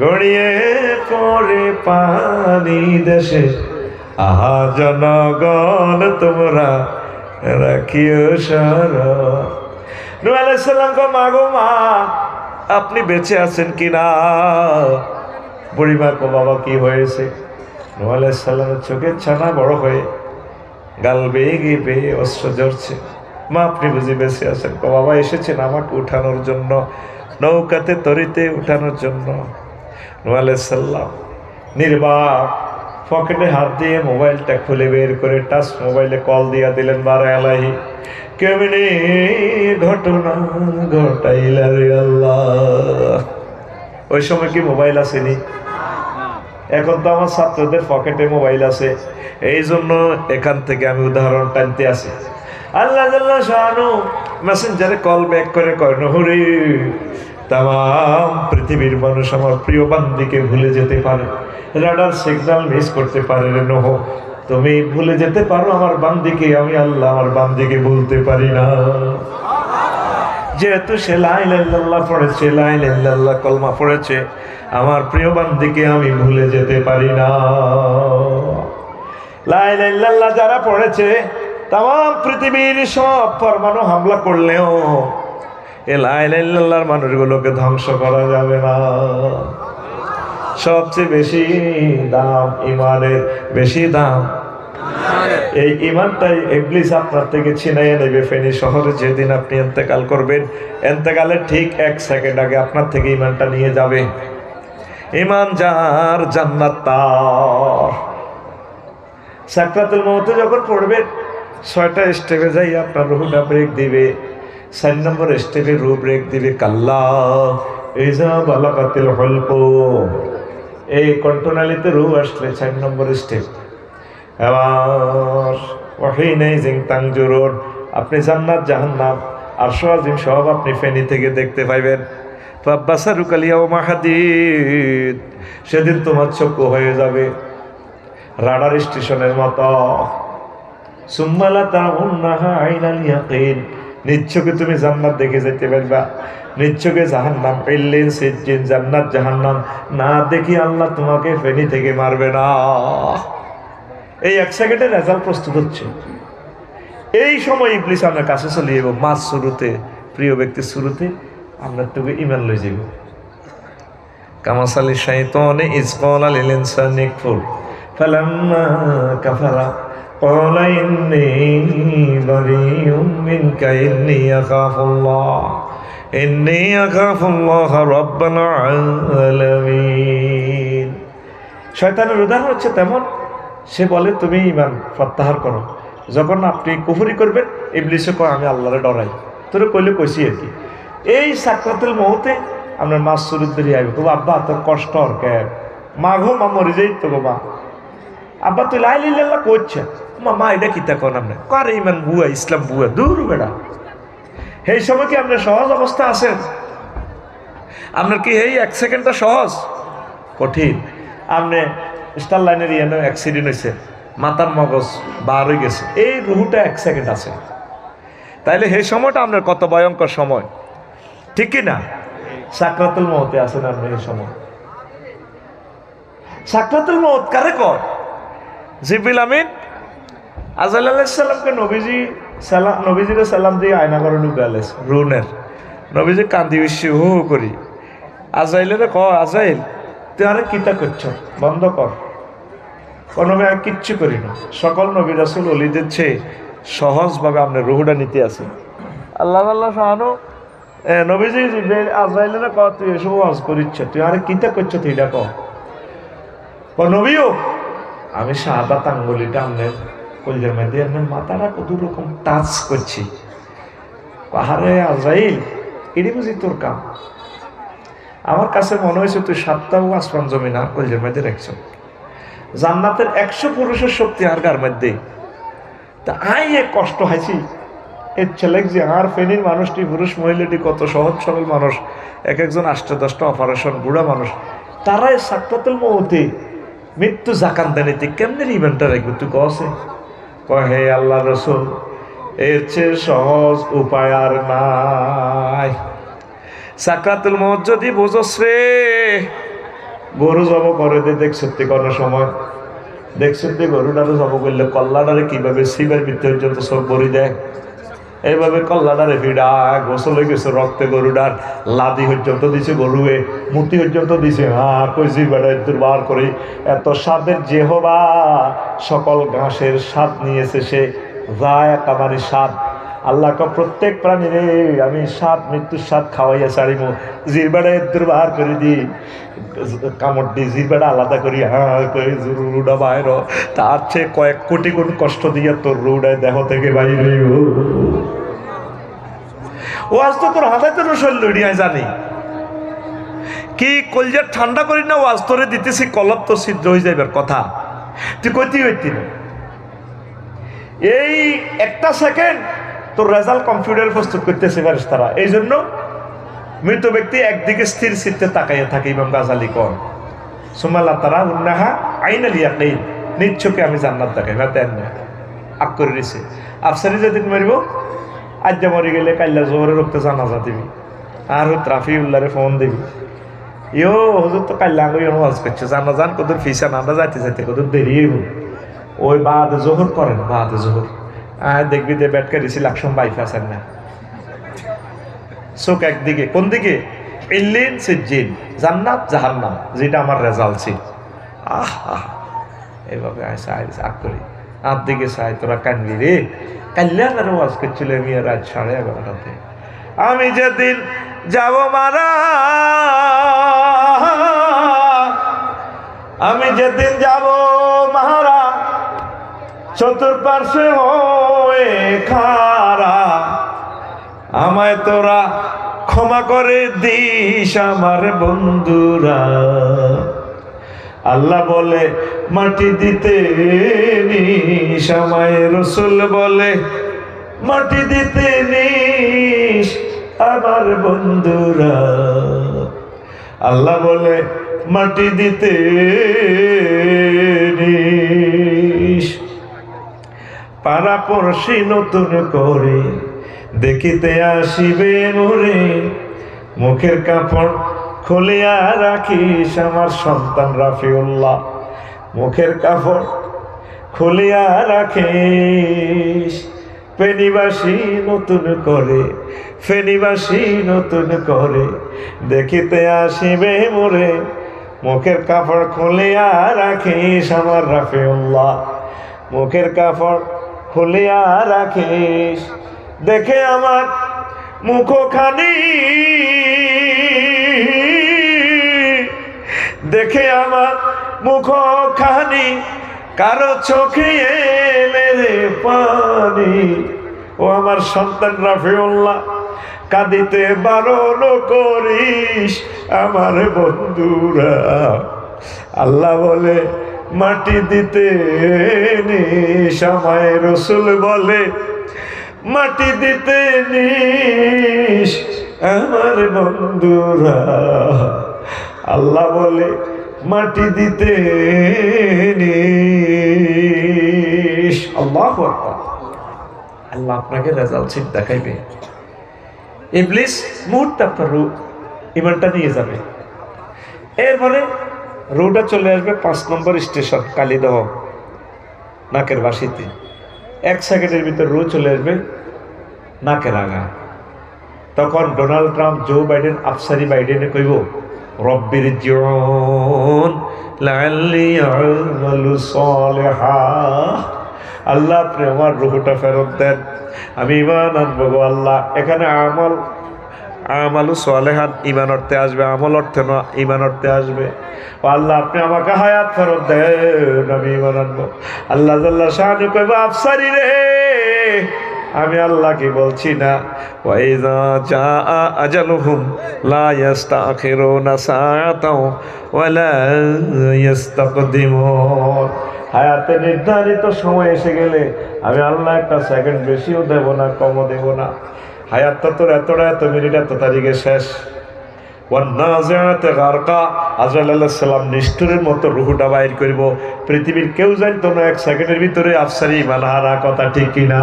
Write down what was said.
গড়িয়ে পড়ে পানি দেশে। আহা জনগণ, তোমরা রাখিও সার। মাগো মা আপনি বেঁচে আছেন কিনা বুড়িমা কো, বাবা, কি হয়েছে? নূহ আলাইহিস সালামের চোখের ছানা বড় হয়ে গাল বেয়ে গিয়ে বেয়ে অস্ত্র ঝরছে। মা, আপনি বুঝি বেঁচে আছেন? কো বাবা, এসেছেন আমাকে উঠানোর জন্য, নৌকাতে তরিতে উঠানোর জন্য। সালাম। নির্বাক, পকেটে হাত দিয়ে মোবাইলটা খুলে বের করে টাচ মোবাইলে কল দিয়া দিলেন বারা আলাহি কেমনি ঘটনা ঘটাইলা আল্লাহ। ওই সময় কি মোবাইল আসেনি? এখন তো আমার ছাত্রদের পকেটে মোবাইল আছে। এই জন্য এখান থেকে আমি উদাহরণ টানতে আসি। আল্লাহ আল্লাহ শাহানু, মেসেঞ্জারে কল ব্যাক করে কয়, নহরে তাম পৃথিবীর মানুষ আমার প্রিয় বান্দিকে ভুলে যেতে পারে। রাডার সিগন্যাল মিস করতে পারে রে নহ। তুমি ভুলে যেতে পারো আমার বান্দিকে, আমি আল্লাহ আমার বান্দিকে ভুলতে পারি না। যেহেতু সে লাইল আল্লাহ পড়েছে, লাইল আল্লাহ কলমা পড়েছে, আমার প্রিয় বান্দিকে আমি ভুলে যেতে পারি না। লাইল আল্লাহ যারা পড়েছে, তাম পৃথিবীর সব পরমাণু হামলা করলেও এ মানুষগুলোকে ধ্বংস করা যাবে না। সবচেয়ে বেশি দাম ইমানের, বেশি দাম। এই ইমানটাই ইবলিস আপনার থেকে ছিনাইয়ে নেবে, ফেনি শহরে যেদিন আপনি এন্তেকাল করবেন, এন্তেকালের ঠিক এক সেকেন্ড আগে আপনার থেকে ইমানটা নিয়ে যাবে। ইমান যার জান্নাত তার। সাকরাতুল মৌতে যখন পড়বেন, ছয়টা স্টেপে যাই আপনার রুহুটা ব্রেক দিবে। চার নম্বর স্টেপে রু ব্রেক দিবে কাল্লা। এই যা বালাকাতিল হল্প। এই কণ্ঠনালীতে রু আসলে চার নম্বর স্টেপ এবার ওহি নেই জিং তাংজুরুন আপনি জান্নাত, জাহান্নাম আর সোয়াজিম সব আপনি ফেনি থেকে দেখতে পাইবেন। ও সেদিন তোমার চক্ষু হয়ে যাবে রাডার স্টেশনের মতো। সুম্মালা তাউন্নাহা আইনাল ইয়াকিন। নিচ্ছকে তুমি জান্নাত দেখে যেতে পারবা। নিচ্ছকে জাহান্নাম পেললেন সিজ্জিন জান্নাত জাহান্নাম না দেখি আল্লাহ তোমাকে ফেনি থেকে মারবে না। এই এক সেকেন্ডে রেজাল্ট প্রস্তুত হচ্ছে। এই সময় ইবলিস আপনার কাছে চলে যাব মাছ শুরুতে, প্রিয় ব্যক্তির শুরুতে, আমরা তোকে ইমান লই যাব। কামাসালি শাইতানে ইসকাল আল ইনসানি কুফর ফালাম্মা কাফারা قال إني بريء منك إني أخاف الله إني أخاف الله رب العالمين শয়তানের উদাহরণ হচ্ছে তেমন সে বলে তুমি ইমান প্রত্যাহার করো যখন আপনি কুফুরি করবেন ইবলিশে কয় আমি আল্লাহরে ডরাই তোরে কইলে কইছি আর কি এই সাকরাতুল মৌতে আপনার মাছ সুরুদ্দেরি আইব তো আব্বা তোর কষ্ট আর কে মা ঘো মা মরে যাই তো গো মা আব্বা, তুই লাই লিল্লাহ করছে। মা, এটা কিতা কন আপনি? কার ইমান বুয়া, ইসলাম বুয়া? দূর বেড়া। এই সময় কি আপনার সহজ অবস্থা আছেন আপনার কি এই এক সেকেন্ডটা সহজ? কঠিন। আপনি স্টার লাইনের ইয়ে অ্যাক্সিডেন্ট হয়েছে মাথার মগজ বার হয়ে গেছে। এই রুহুটা এক সেকেন্ড আছে। তাইলে সেই সময়টা আপনার কত ভয়ঙ্কর সময়। ঠিক কি না? সাকরাতুল মহতে আছেন আপনি এই সময়? সাকরাতুল মহত কারে কর জিবিল আমিন। আজাল আলাইসাল্লামকে নবীজি সালাম নবীজিরে সালাম দিয়ে আয়না করে ঢুকালেস রুনের। নবীজি কান্দি বিশ্বে হু হু করি। আজাইলেরে ক আজাইল, তুই আরে কিতা করছ? বন্ধ কর। কোনো আমি কিচ্ছু করি না। সকল নবী রাসুল অলিদের চেয়ে সহজভাবে আপনি রুহুটা নিতে আসেন আল্লাহ আল্লাহ শাহানু নবীজি আজরাইলের ক তুই এসব ওয়াজ করিচ্ছ, তুই আরে কিতা করছ, তুই এটা ক ক নবীও আমি শাহাদাত আঙ্গুলিটা আপনার কলজের মধ্যে আপনার মাথাটা কত রকম টাচ করছি। পাহাড়ে আজরাইল, এটি বুঝি তোর কাম? আমার কাছে মনে হয়েছে তুই সাতটা ও আসমান জমিন আর কলজের মধ্যে রাখছ। জান্নাতের একশো পুরুষের শক্তি আর গার মধ্যে? তা আই এ কষ্ট হাইছি এর ছেলে যে আর ফেনীর মানুষটি, পুরুষ মহিলাটি কত সহজ সরল মানুষ, এক একজন আষ্টে দশটা অপারেশন বুড়া মানুষ, তারাই সাক্ষাতুল মৌতে মৃত্যু জাকান দেনিতে কেমনে ইভেন্টটা রাখবে? তুই কসে কয়, হে আল্লাহ রসুল, এর চেয়ে সহজ উপায় আর নাই। সাকরাতুল মত যদি বুঝোস রে গরু জব করে দে, দেখ সত্যি করার সময়। দেখ সত্যি গরুটারে জব করলে কল্লাটারে কীভাবে শিবের ভিতরে পর্যন্ত সব বড়ি দেয়। এইভাবে কল্লাটারে ভিড়া, গোসল হয়ে গেছে, রক্তে গরুটার লাদি পর্যন্ত দিছে গরুয়ে, মুতি পর্যন্ত দিছে। হ্যাঁ বেড়া তোর বার করে। এত স্বাদের যে হবা সকল ঘাসের স্বাদ নিয়েছে সে। যায় কামারি স্বাদ। আল্লাহকে প্রত্যেক প্রাণীরে আমি স্বাদ, মৃত্যুর স্বাদ খাওয়াইয়া ছাড়িব জিরবাড়া এদ্দুর বার করে দিই কামড় দিই জিরবাড়া আলাদা করি। হ্যাঁ রুডা বাইর। তার চেয়ে কয়েক কোটি গুণ কষ্ট দিয়ে তোর রুডায় দেহ থেকে বাইরে। ও আজ তো তোর হাতে তোর শরীর লড়িয়ায় জানি। কি কলজার ঠান্ডা করি না ও আজ তোরে দিতেছি, কলপ তো ছিদ্র হয়ে যাইবার কথা। তুই কইতি হইতি এই একটা সেকেন্ড তোর রেজাল্ট কম্পিউটার প্রস্তুত করতেছে পারিস তারা এই জন্য মৃত ব্যক্তি একদিকে স্থির চিত্তে তাকাইয়া থাকে ইমাম গাজালি কর সুমাল্লা তারা উন্নাহা আইনালি আপনি নিচ্ছকে আমি জান্নাত দেখাই। না তেন না। আগ করে দিছে। আফসারি যেদিন মারিব আজ যা মরি গেলে কাল্লা জোহরে রক্তে জানাজা দিবি। আর ট্রাফি উল্লারে ফোন দিবি। ইয়ো, হুজুর তো কাল্লা আগে ওয়াজ করছে জানা জান কদর ফিসা নান্দা যাইতে যাইতে কদর দেরি হইব। ওই বাদ জোহর করেন, বাদ জোহর। আর দেখবি যে ব্যাটকে দিছি লাকসম বাইফ আছেন না। চোখ একদিকে কোন দিকে ইল্লিন সিজ্জিন, জান্নাত জাহান্নাম, যেটা আমার রেজাল্ট ছিল। আহ আহ এভাবে আসে আইস আগ করি। আর দিকে চাই, তোরা কানবি রে। কাল্যাণ আর ওয়াজ করছিল আমি রাত সাড়ে এগারোটাতে। আমি যেদিন যাব মারা, আমি যেদিন যাব মারা, চতুর্পার্শ্বে হয়ে খারা, আমায় তোরা ক্ষমা করে দিস আমার বন্ধুরা। আল্লাহ বলে, মাটি দিতে নিস আমায় রসুল বলে, মাটি দিতে নিস আমার বন্ধুরা। আল্লাহ বলে, মাটি দিতে নিস পাড়া পড়শি নতুন করে, দেখিতে আসিবে মুখের কাপড় খুলিয়া রাখিস আমার সন্তান রাফিউল্লাহ। মুখের কাপড় খুলিয়া রাখিস। ফেনিবাসী নতুন করে, ফেনিবাসী নতুন করে, দেখিতে আসিবে মোরে। মুখের কাপড় খুলিয়া রাখিস আমার রাফিউল্লাহ। মুখের কাপড় খুলিয়া রাখিস। দেখে আমার মুখখানি দেখে আমার মুখ খানি কারও চোখে এলে পানি। ও আমার সন্তান রাফিউল্লাহ, কাঁদিতে বারণ করিস আমার বন্ধুরা। আল্লাহ বলে, মাটি দিতে নিস, আমায় রসুল বলে, মাটি দিতে নিস আমার বন্ধুরা। আল্লাহ বলে, মাটি দিতে আল্লাহ। আল্লাহ আপনাকে রেজাল্ট সিট দেখাইবে। ইবলিস মুহূর্তে আপনার রু ইমানটা নিয়ে যাবে। এরপরে রোডে চলে আসবে পাঁচ নম্বর স্টেশন, কালীদহ, নাকের বাসিতে। এক সেকেন্ডের ভিতর রো চলে আসবে নাকের আগা তখন ডোনাল্ড ট্রাম্প, জো বাইডেন, আফসারি বাইডেনে কইব রব্বির জন আল্লাহ আপনি আমার রুহুটা ফেরত দেন। আমি ইমান আনব গো আল্লাহ। এখানে আমল, আমালু সালেহান ইমান অর্থে আসবে, আমল অর্থে না ইমান অর্থে আসবে। ও আল্লাহ, আপনি আমাকে হায়াত ফেরত দেন, আমি ইমান আনব। আল্লাহ জাল্লাহ শাহানু কইব, আফসারি রে। আমি আল্লাহকে বলছি না। লা হায়াতে নির্ধারিত সময় এসে গেলে আমি আল্লাহ একটা সেকেন্ড বেশিও দেব না, কমও দেব না। হায়াতটা তোর এতটা, এত মিনিট এত তারিখে শেষ। সালাম নিষ্ঠুরের মতো পৃথিবীর কেউ জানতো না এক সেকেন্ডের ভিতরে আফসারি মানহারা কথা ঠিক কিনা।